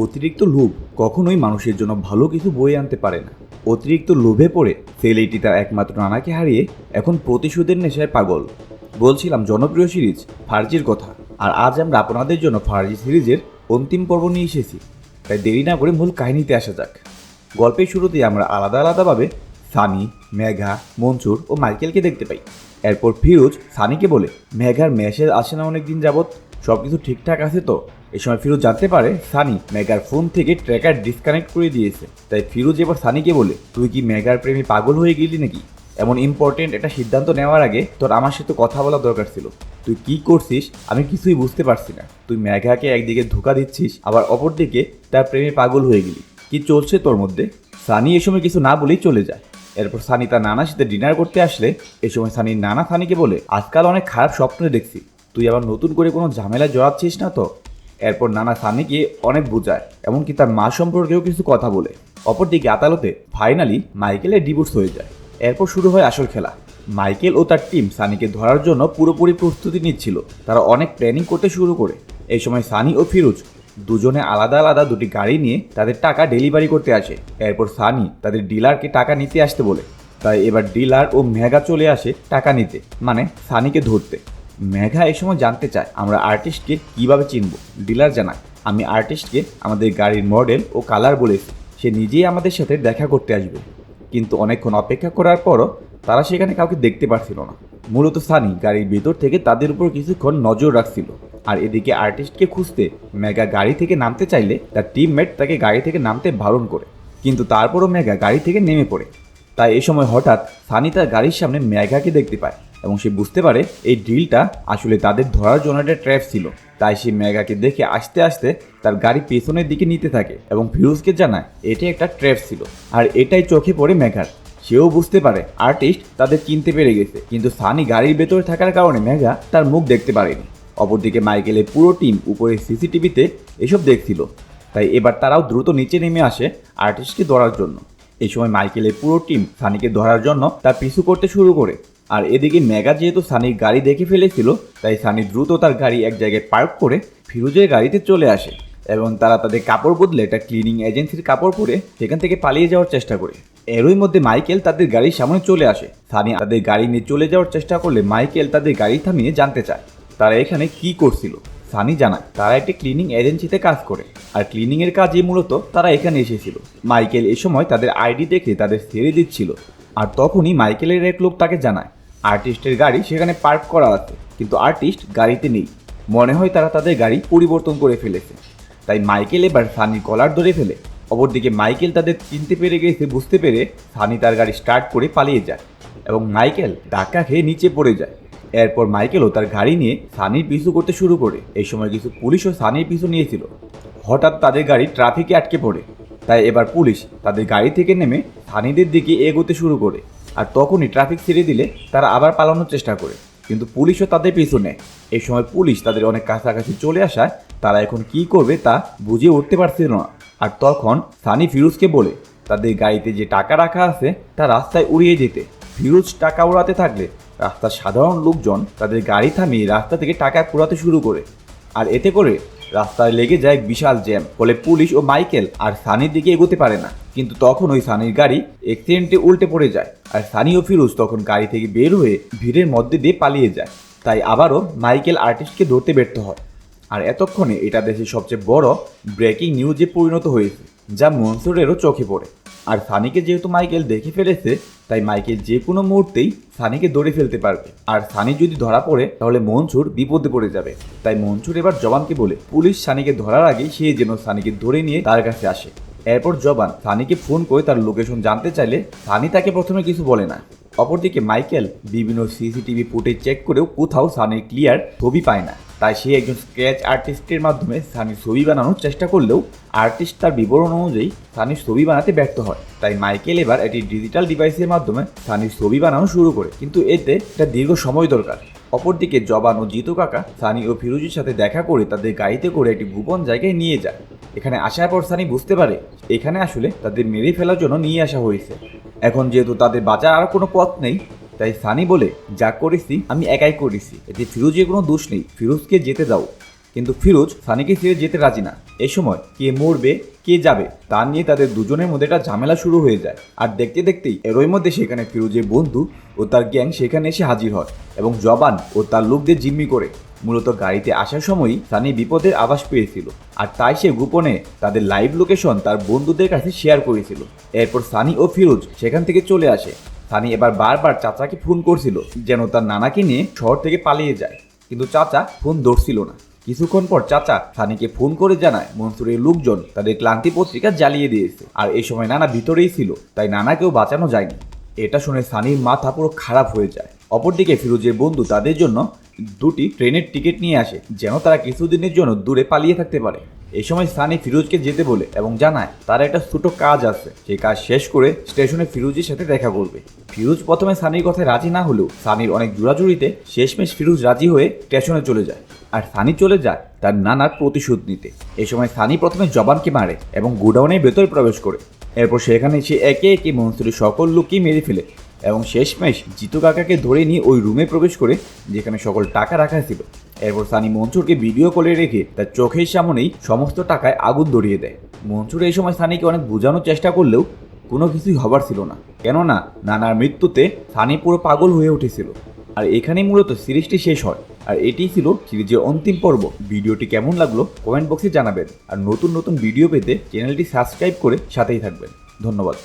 অতিরিক্ত লোভ কখনোই মানুষের জন্য ভালো কিছু বয়ে আনতে পারে না। অতিরিক্ত লোভে পড়ে ছেলেটি তার একমাত্র নানাকে হারিয়ে এখন প্রতিশোধের নেশায় পাগল। বলছিলাম জনপ্রিয় সিরিজ ফার্জির কথা, আর আজ আমরা আপনাদের জন্য ফার্জি সিরিজের অন্তিম পর্ব নিয়ে এসেছি। তাই দেরি না করে মূল কাহিনীতে আসা যাক। গল্পের শুরুতে আমরা আলাদা আলাদাভাবে সানি, মেঘা, মনসুর ও মাইকেলকে দেখতে পাই। এরপর ফিরোজ সানিকে বলে, মেঘার মেসেজ আসে না অনেকদিন যাবৎ সব কিছু ঠিকঠাক আছে তো? এই সময় ফিরোজ জানতে পারে সানি মেঘার ফোন থেকে ট্র্যাকার ডিসকানেক্ট করে দিয়েছে। তাই ফিরোজ এবার সানিকে বলে, তুই কি মেঘার প্রেমে পাগল হয়ে গেলি নাকি? এমন ইম্পর্টেন্ট একটা সিদ্ধান্ত নেওয়ার আগে তোর আমার সাথে কথা বলা দরকার ছিল। তুই কি করছিস? আমি কিছুই বুঝতে পারছি না। তুই মেঘাকে একদিকে ধোকা দিচ্ছিস, আবার অপরদিকে তার প্রেমে পাগল হয়ে গেলি। কি চলছে তোর মধ্যে? সানি এ সময় কিছু না বলেই চলে যায়। এরপর সানি তার নানার সাথে ডিনার করতে আসলে এ সময় সানির নানা সানিকে বলে, আজকাল অনেক খারাপ স্বপ্ন দেখছি। তুই আবার নতুন করে কোনো ঝামেলায় জড়াচ্ছিস না তো? এরপর নানা সানিকে অনেক বোঝায়, এমনকি তার মা সম্পর্কেও কিছু কথা বলে। অপরদিকে আদালতে ফাইনালি মাইকেলের ডিভোর্স হয়ে যায়। এরপর শুরু হয় আসল খেলা। মাইকেল ও তার টিম সানিকে ধরার জন্য পুরোপুরি প্রস্তুতি নিচ্ছিল। তারা অনেক প্ল্যানিং করতে শুরু করে। এই সময় সানি ও ফিরোজ দুজনে আলাদা আলাদা দুটি গাড়ি নিয়ে তাদের টাকা ডেলিভারি করতে আসে। এরপর সানি তাদের ডিলারকে টাকা নিতে আসতে বলে। তাই এবার ডিলার ও মেঘা চলে আসে টাকা নিতে মানে সানিকে ধরতে। মেঘা এই সময় জানতে চায় আমরা আর্টিস্টকে কীভাবে চিনব। ডিলার জানায়, আমি আর্টিস্টকে আমাদের গাড়ির মডেল ও কালার বলেছি। সে নিজেই আমাদের সাথে দেখা করতে আসবে। কিন্তু অনেকক্ষণ অপেক্ষা করার পরও তারা সেখানে কাউকে দেখতে পারছিল না। মূলত সানি গাড়ির ভেতর থেকে তাদের উপর কিছুক্ষণ নজর রাখছিল। আর এদিকে আর্টিস্টকে খুঁজতে মেগা গাড়ি থেকে নামতে চাইলে তার টিমমেট তাকে গাড়ি থেকে নামতে বারণ করে। কিন্তু তারপরও মেগা গাড়ি থেকে নেমে পড়ে। তাই এ সময় হঠাৎ সানি তার গাড়ির সামনে মেঘাকে দেখতে পায়। এবং সে বুঝতে পারে এই ড্রিলটা আসলে তাদের ধরার জন্য একটা ট্র্যাপ ছিল। তাই সে মেঘাকে দেখে আস্তে আস্তে তার গাড়ি পেছনের দিকে নিতে থাকে এবং ফিরোজকে জানায় এটি একটা ট্র্যাপ ছিল। আর এটাই চোখে পড়ে মেঘার। সেও বুঝতে পারে আর্টিস্ট তাদের চিনতে পেরে গেছে, কিন্তু সানি গাড়ির ভেতরে থাকার কারণে মেঘা তার মুখ দেখতে পারেনি। অপরদিকে মাইকেলের পুরো টিম উপরে সিসিটিভিতে এসব দেখছিল। তাই এবার তারাও দ্রুত নিচে নেমে আসে আর্টিস্টকে ধরার জন্য। এই সময় মাইকেলের পুরো টিম সানিকে ধরার জন্য তার পিছু করতে শুরু করে। আর এদিকে মেগা যেহেতু সানির গাড়ি দেখে ফেলেছিল, তাই সানি দ্রুত তার গাড়ি এক জায়গায় পার্ক করে ফিরোজের গাড়িতে চলে আসে এবং তারা তাদের কাপড় বদলে একটা ক্লিনিং এজেন্সির কাপড় পরে সেখান থেকে পালিয়ে যাওয়ার চেষ্টা করে। এরই মধ্যে মাইকেল তাদের গাড়ির সামনে চলে আসে। সানি তাদের গাড়ি নিয়ে চলে যাওয়ার চেষ্টা করলে মাইকেল তাদের গাড়ি থামিয়ে জানতে চায়, তারা এখানে কি করছিল? সানি জানায়, তারা একটি ক্লিনিং এজেন্সিতে কাজ করে আর ক্লিনিংয়ের কাজে মূলত তারা এখানে এসেছিল। মাইকেল এ সময় তাদের আইডি দেখে তাদের ছেড়ে দিচ্ছিল। আর তখনই মাইকেলের এক লোক তাকে জানায়, আর্টিস্টের গাড়ি সেখানে পার্ক করা আছে, কিন্তু আর্টিস্ট গাড়িতে নেই। মনে হয় তারা তাদের গাড়ি পরিবর্তন করে ফেলেছে। তাই মাইকেল এবার সানির কলার ধরে ফেলে। অপরদিকে মাইকেল তাদের চিনতে পেরে গেছে, বুঝতে পেরে সানি তার গাড়ি স্টার্ট করে পালিয়ে যায় এবং মাইকেল ধাক্কা খেয়ে নিচে পড়ে যায়। এরপর মাইকেলও তার গাড়ি নিয়ে সানির পিছু করতে শুরু করে। এই সময় কিছু পুলিশও সানির পিছু নিয়েছিল। হঠাৎ তাদের গাড়ি ট্রাফিকে আটকে পড়ে। তাই এবার পুলিশ তাদের গাড়ি থেকে নেমে সানিদের দিকে এগোতে শুরু করে আর তখনই ট্রাফিক ছেড়ে দিলে তারা আবার পালানোর চেষ্টা করে। কিন্তু পুলিশও তাদের পিছু নেয় এই সময় পুলিশ তাদের অনেক কাছাকাছি চলে আসায় তারা এখন কি করবে তা বুঝে উঠতে পারছিল না। আর তখন সানি ফিরোজকে বলে, তাদের গাড়িতে যে টাকা রাখা আছে তা রাস্তায় উড়িয়ে যেতে। ফিরোজ টাকা উড়াতে থাকলে রাস্তার সাধারণ লোকজন তাদের গাড়ি থামিয়ে রাস্তা থেকে টাকা কুড়াতে শুরু করে। আর এতে করে রাস্তায় লেগে যায় বিশাল জ্যাম, ফলে পুলিশ ও মাইকেল আর সানির দিকে এগোতে পারে না। কিন্তু তখন ওই সানির গাড়ি অ্যাক্সিডেন্টে উল্টে পড়ে যায় আর সানি ও ফিরোজ তখন গাড়ি থেকে বের হয়ে ভিড়ের মধ্যে দিয়ে পালিয়ে যায়। তাই আবারও মাইকেল আর্টিস্টকে ধরতে ব্যর্থ হয়। আর এতক্ষণে এটা দেশের সবচেয়ে বড় ব্রেকিং নিউজে পরিণত হয়েছে, যা মনসুরেরও চোখে পড়ে। আর সানিকে যেহেতু মাইকেল দেখে ফেলেছে, তাই মাইকেল যে কোনো মুহূর্তেই সানিকে ধরে ফেলতে পারবে। আর সানি যদি ধরা পড়ে, তাহলে মনসুর বিপদে পড়ে যাবে। তাই মনসুর এবার জবানকে বলে, পুলিশ সানিকে ধরার আগে সে যেন সানিকে ধরে নিয়ে তার কাছে আসে। এরপর জবান সানিকে ফোন করে তার লোকেশন জানতে চাইলে সানি তাকে প্রথমে কিছু বলে না। অপরদিকে মাইকেল বিভিন্ন সিসিটিভি ফুটেজ চেক করেও কোথাও সানির ক্লিয়ার ছবি পায় না। তাই সে একজন স্কেচ আর্টিস্টের মাধ্যমে সানির ছবি বানানোর চেষ্টা করলেও আর্টিস্ট তার বিবরণ অনুযায়ী সানির ছবি বানাতে ব্যর্থ হয়। তাই মাইকেল এবার একটি ডিজিটাল ডিভাইসের মাধ্যমে সানির ছবি বানানো শুরু করে, কিন্তু এতে একটা দীর্ঘ সময় দরকার। অপরদিকে জবান ও জিতু কাকা সানি ও ফিরোজের সাথে দেখা করে তাদের গাড়িতে করে একটি গোপন জায়গায় নিয়ে যায়। এখানে আসার পর সানি বুঝতে পারে, এখানে আসলে তাদের মেরে ফেলার জন্য নিয়ে আসা হয়েছে। এখন যেহেতু তাদের বাঁচার আর কোনো পথ নেই, তাই সানি বলে, যা করেছি, আমি একাই করেছি। এতে ফিরোজের কোনো দোষ নেই। ফিরোজকে যেতে দাও। কিন্তু ফিরোজ সানিকে ছেড়ে যেতে রাজি না। এ সময় কে মরবে, কে যাবে, তা নিয়ে তাদের দুজনের মধ্যে একটা ঝামেলা শুরু হয়ে যায়। আর দেখতে দেখতেই এরই মধ্যে সেখানে ফিরোজের বন্ধু ও তার গ্যাং সেখানে এসে হাজির হয় এবং জবান ও তার লোকদের জিম্মি করে। মূলত গাড়িতে আসার সময়ই সানি বিপদের আভাস পেয়েছিল। আর তাই সে গোপনে তাদের লাইভ লোকেশন তার বন্ধুদের কাছে শেয়ার করেছিল। এরপর সানি ও ফিরোজ সেখান থেকে চলে আসে। সানি এবার বারবার চাচাকে ফোন করছিল যেন তার নানাকে নিয়ে শহর থেকে পালিয়ে যায়। কিন্তু চাচা ফোন ধরছিল না। কিছুক্ষণ পর চাচা সানিকে ফোন করে জানায় মনসুরের লোকজন তাদের ক্লান্তি পত্রিকা জ্বালিয়ে দিয়েছে। আর এই সময় নানা ভিতরেই ছিল, তাই নানাকেও বাঁচানো যায়নি। এটা শুনে সানির মাথা পুরো খারাপ হয়ে যায়। অপরদিকে ফিরোজের বন্ধু তাদের জন্য দুটি ট্রেনের টিকিট নিয়ে আসে, যেন তারা কিছুদিনের জন্য দূরে পালিয়ে থাকতে পারে। এই সময় সানি ফিরোজকে যেতে বলে এবং জানায়, তার একটা ছোট কাজ আছে। সেই কাজ শেষ করে স্টেশনে ফিরোজের সাথে দেখা করবে। ফিরোজ প্রথমে সানির কথায় রাজি না হলেও সানির অনেক জোড়াজুড়িতে শেষমেশ ফিরোজ রাজি হয়ে স্টেশনে চলে যায় আর সানি চলে যায় তার নানার প্রতিশোধ নিতে। এই সময় সানি প্রথমে জবানকে মারে এবং গোডাউনের ভেতরে প্রবেশ করে। এরপর সেখানে সে একে একে মনসুরের সকল লোককেই মেরে ফেলে। এবং শেষমেশ জিতু কাকাকে ধরে নিয়ে ওই রুমে প্রবেশ করে, যেখানে সকল টাকা রাখা ছিল। এরপর সানি মনসুরকে ভিডিও কলে রেখে তার চোখের সামনেই সমস্ত টাকায় আগুন ধরিয়ে দেয়। মনসুর এই সময় সানিকে অনেক বোঝানোর চেষ্টা করলেও কোনো কিছুই হবার ছিল না। কেননা, নানার মৃত্যুতে সানি পুরো পাগল হয়ে উঠেছিল। আর এখানেই মূলত সিরিজটি শেষ হয়। আর এটিই ছিল সিরিজের অন্তিম পর্ব। ভিডিওটি কেমন লাগল কমেন্ট বক্সে জানাবেন। আর নতুন নতুন ভিডিও পেতে চ্যানেলটি সাবস্ক্রাইব করে সাথেই থাকবেন। ধন্যবাদ।